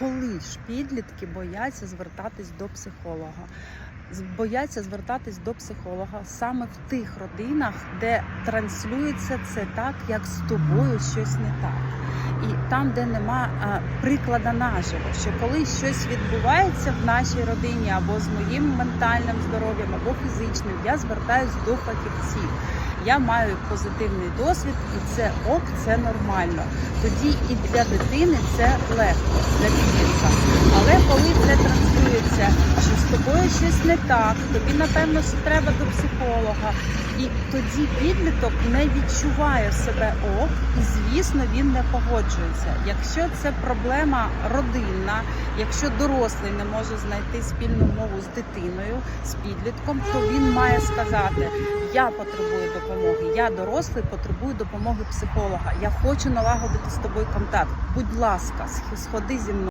коли ж підлітки бояться звертатись до психолога. Бояться звертатись до психолога саме в тих родинах, де транслюється це так, як з тобою щось не так. І там, де нема а, приклада наживо, що коли щось відбувається в нашій родині або з моїм ментальним здоров'ям, або фізичним, я звертаюсь до фахівців. Я маю позитивний досвід, і це ок, це нормально. Тоді і для дитини це легко, для підлітка. Але коли це транслюється, що з тобою щось не так, тобі напевно треба до психолога. І тоді підліток не відчуває себе ок, і звісно він не погоджується. Якщо це проблема родинна, якщо дорослий не може знайти спільну мову з дитиною, з підлітком, то він має сказати: Я потребую допомоги, я дорослий, потребую допомоги психолога. Я хочу налагодити з тобою контакт. Будь ласка, сходи зі мною.